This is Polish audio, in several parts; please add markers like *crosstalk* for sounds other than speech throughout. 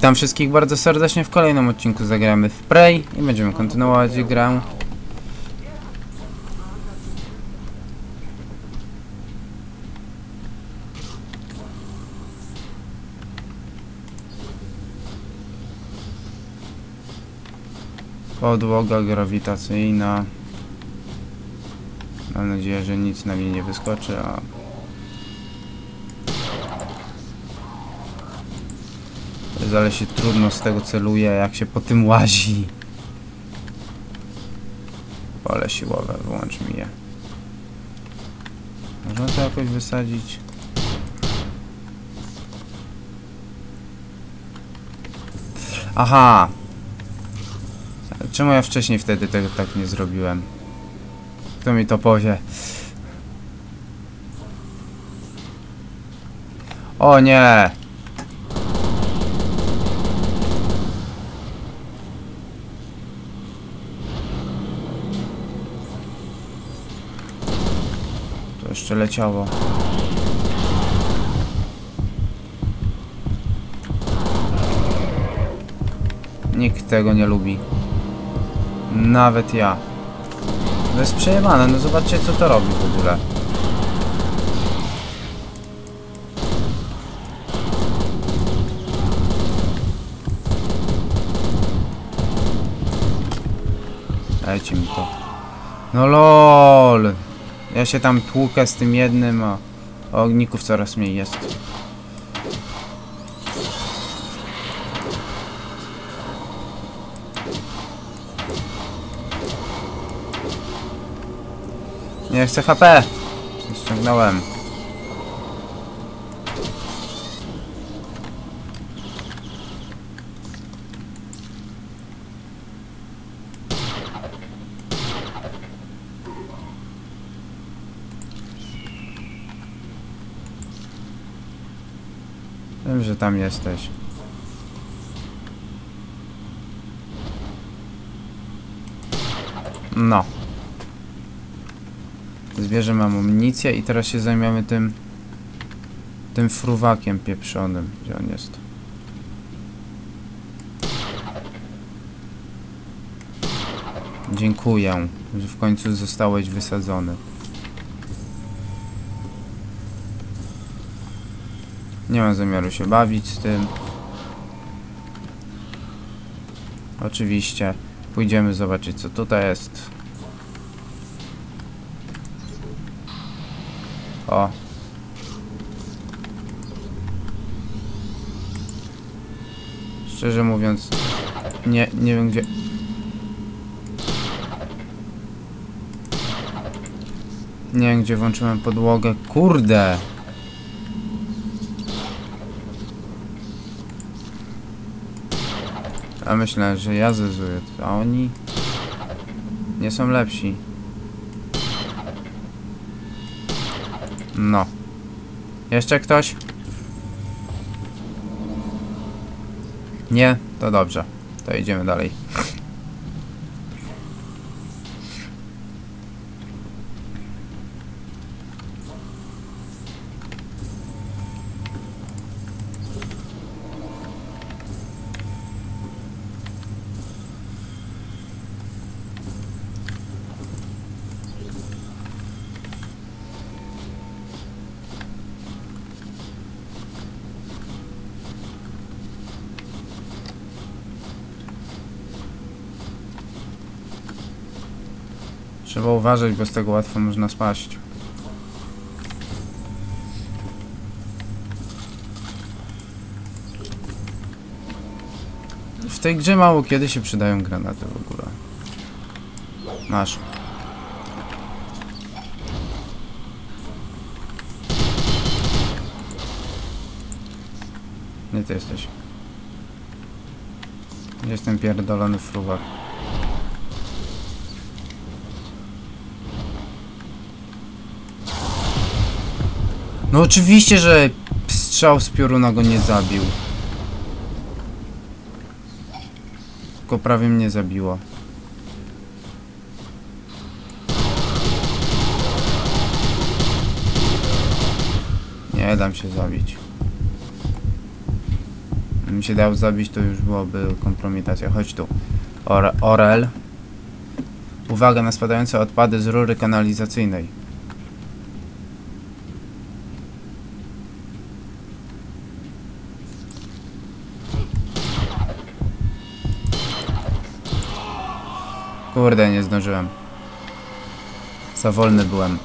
Witam wszystkich bardzo serdecznie w kolejnym odcinku Zagramy w Prey i będziemy kontynuować grę. Podłoga grawitacyjna. Mam nadzieję, że nic na mnie nie wyskoczy, a ale się trudno z tego celuje, jak się po tym łazi. Pole siłowe, wyłącz mi je. Można to jakoś wysadzić? Aha! Czemu ja wcześniej wtedy tego tak nie zrobiłem? Kto mi to powie? O nie! To jeszcze leciało. Nikt tego nie lubi. Nawet ja. To jest przejebane, no zobaczcie co to robi w ogóle. Dajcie mi to. No lol. Ja się tam tłukę z tym jednym, a ogników coraz mniej jest. Nie chcę HP! Ściągnąłem. Że tam jesteś. No. Zbierzemy amunicję i teraz się zajmiemy tym... Tym fruwakiem pieprzonym. Gdzie on jest? Dziękuję, że w końcu zostałeś wysadzony. Nie mam zamiaru się bawić z tym. Oczywiście. Pójdziemy zobaczyć co tutaj jest. O. Szczerze mówiąc, nie, nie wiem gdzie... Nie wiem gdzie włączyłem podłogę. Kurde! A myślę, że ja zezuję, a oni nie są lepsi. No. Jeszcze ktoś? Nie? To dobrze. To idziemy dalej. Trzeba uważać, bo z tego łatwo można spaść. W tej grze mało kiedy się przydają granaty w ogóle. Masz. Nie ty jesteś. Jestem pierdolony fruwak. No oczywiście, że strzał z pioruna go nie zabił. Tylko prawie mnie zabiło. Nie dam się zabić. Gdybym się dał zabić, to już byłoby kompromitacja. Chodź tu. Or Orel. Uwaga na spadające odpady z rury kanalizacyjnej. Kurde, nie zdążyłem. Za wolny byłem.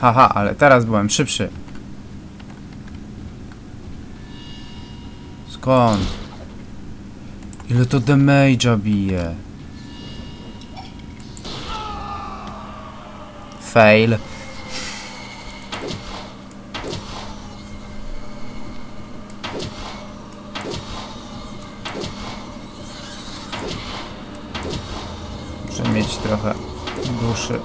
Haha, ale teraz byłem szybszy. Skąd? Ile to damage'a bije? Fail. Muszę mieć trochę duszy.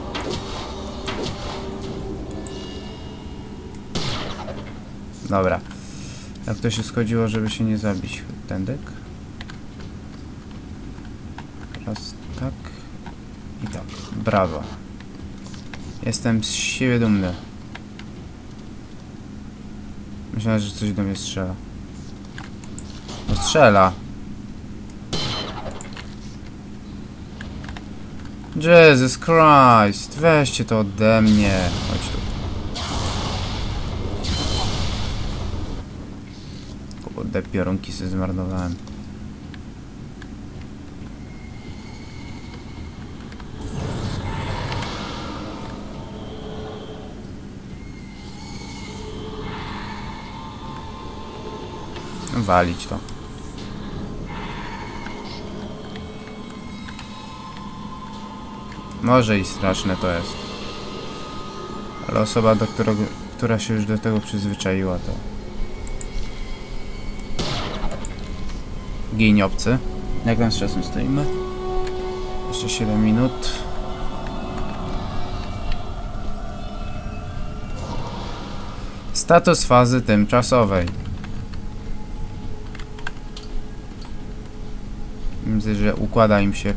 Dobra. Jak to się schodziło, żeby się nie zabić? Tędyk. Raz tak. I tak. Brawo. Jestem z siebie dumny. Myślałem, że coś do mnie strzela. No strzela. Jesus Christ, weźcie to ode mnie. Chodź tu. Kurde, piorunki sobie zmarnowałem. Walić to. Może i straszne to jest. Ale osoba, do którego, która się już do tego przyzwyczaiła, to... Gin obcy. Jak tam z czasem stoimy? Jeszcze 7 minut. Status fazy tymczasowej. Widzę, że układa im się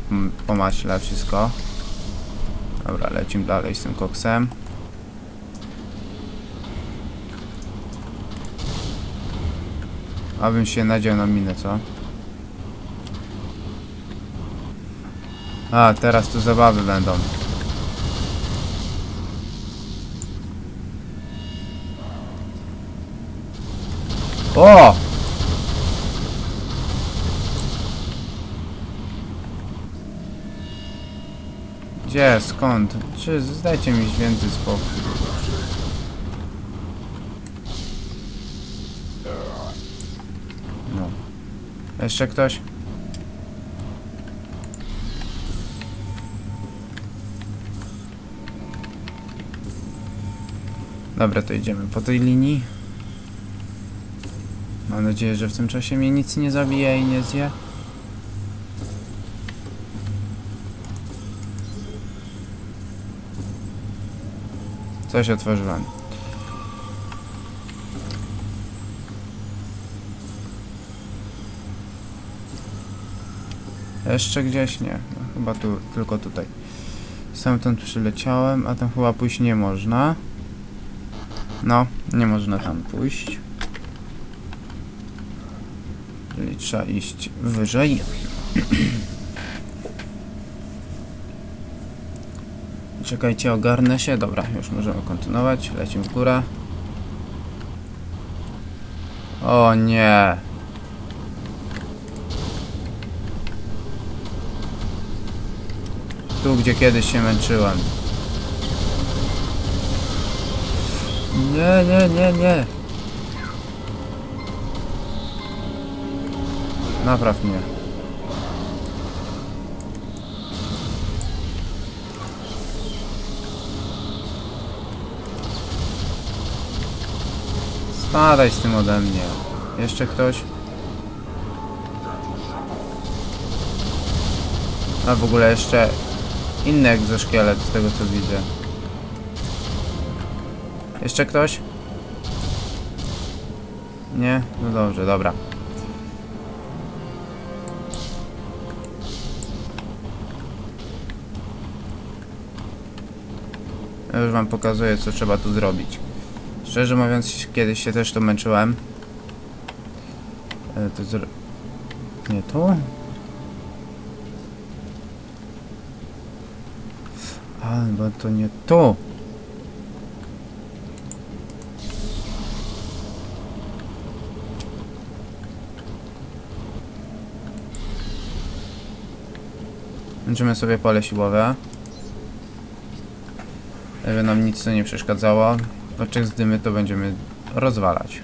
po wszystko. Dobra, lecimy dalej z tym koksem. Abym się nadział na minę, co? A, teraz tu zabawy będą. O! Gdzie? Skąd? Czy zdajcie mi święty spokój? No. Jeszcze ktoś? Dobra, to idziemy po tej linii. Mam nadzieję, że w tym czasie mnie nic nie zabije i nie zje. Coś otworzyłem. Jeszcze gdzieś? Nie. No, chyba tu, tylko tutaj. Stamtąd przyleciałem, a tam chyba pójść nie można. No, nie można tam pójść. Czyli trzeba iść wyżej. *clears throat* Czekajcie, ogarnę się. Dobra, już możemy kontynuować. Lecimy w górę. O nie. Tu, gdzie kiedyś się męczyłem. Nie, nie, nie, nie. Napraw mnie. Spadaj z tym ode mnie. Jeszcze ktoś? A w ogóle jeszcze inny egzoszkielet z tego co widzę. Jeszcze ktoś? Nie? No dobrze, dobra. Ja już wam pokazuję co trzeba tu zrobić. Szczerze mówiąc, kiedyś się też tu męczyłem. E, to zro... Nie tu? A, bo to nie tu. Kończymy sobie pole siłowe. Żeby nam nic tu nie przeszkadzało. Oczek z dymy to będziemy rozwalać.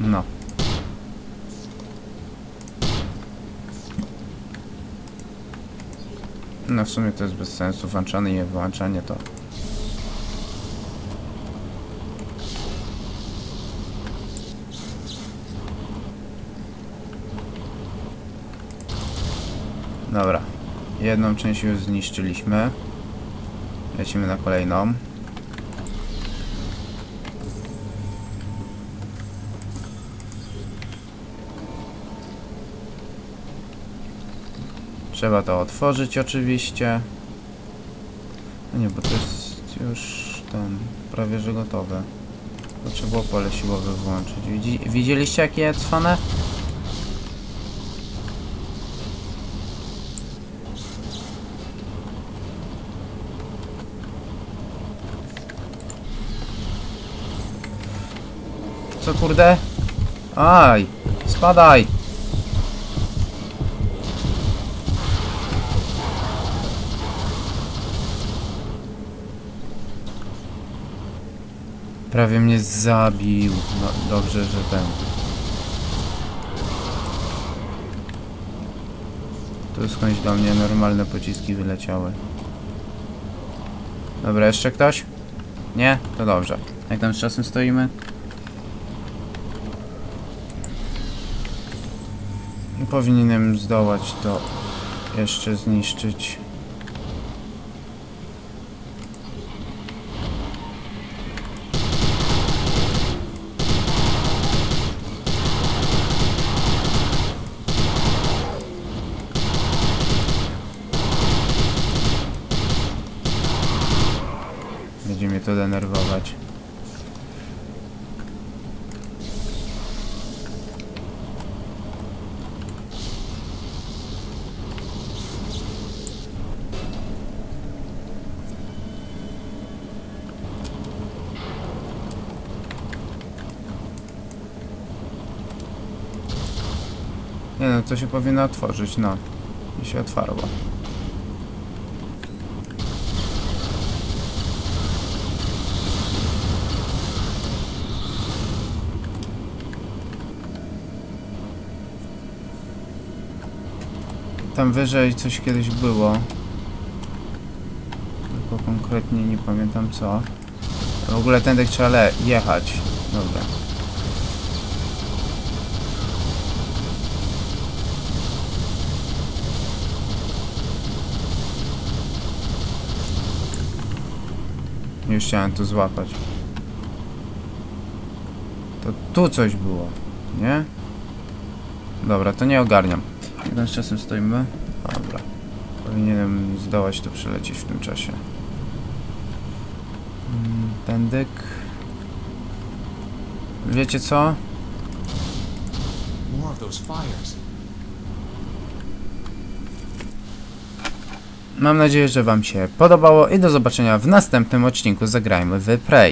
No. No w sumie to jest bez sensu. Włączanie i wyłączanie to... Dobra. Jedną część już zniszczyliśmy. Lecimy na kolejną. Trzeba to otworzyć oczywiście. No nie, bo to jest już ten prawie że gotowe. To trzeba było pole siłowe włączyć. Widzi, widzieliście jakie cwane? Co kurde? Aj! Spadaj! Prawie mnie zabił. No, dobrze, że ten. Tu skądś do mnie normalne pociski wyleciały. Dobra, jeszcze ktoś? Nie? To dobrze. Jak tam z czasem stoimy? Powinienem zdołać to jeszcze zniszczyć. Będzie mnie to denerwować. Nie no, to się powinno otworzyć, no. I się otwarło. Tam wyżej coś kiedyś było. Tylko konkretnie nie pamiętam co. W ogóle tędy trzeba jechać. Dobra. Już chciałem tu złapać. To tu coś było, nie? Dobra, to nie ogarniam. Jak tam z czasem stoimy? Dobra. Powinienem zdołać to przelecieć w tym czasie. Mm, Tędyk. Wiecie co? More of those fires. Mam nadzieję, że Wam się podobało i do zobaczenia w następnym odcinku Zagrajmy w Prey.